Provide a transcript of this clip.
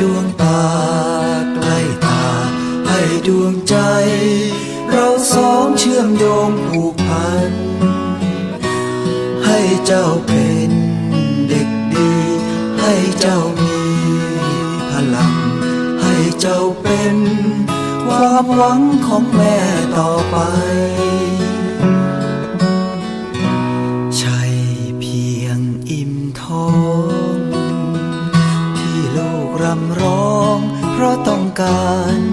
ดวงตาใกล้ตา ให้ดวงใจ เราสองเชื่อมโยงผูกพัน ให้เจ้าเป็นเด็กดี ให้เจ้ามีพลัง ให้เจ้าเป็น ความหวังของแม่ต่อไปใช่เพียงอิ่มท้อง ที่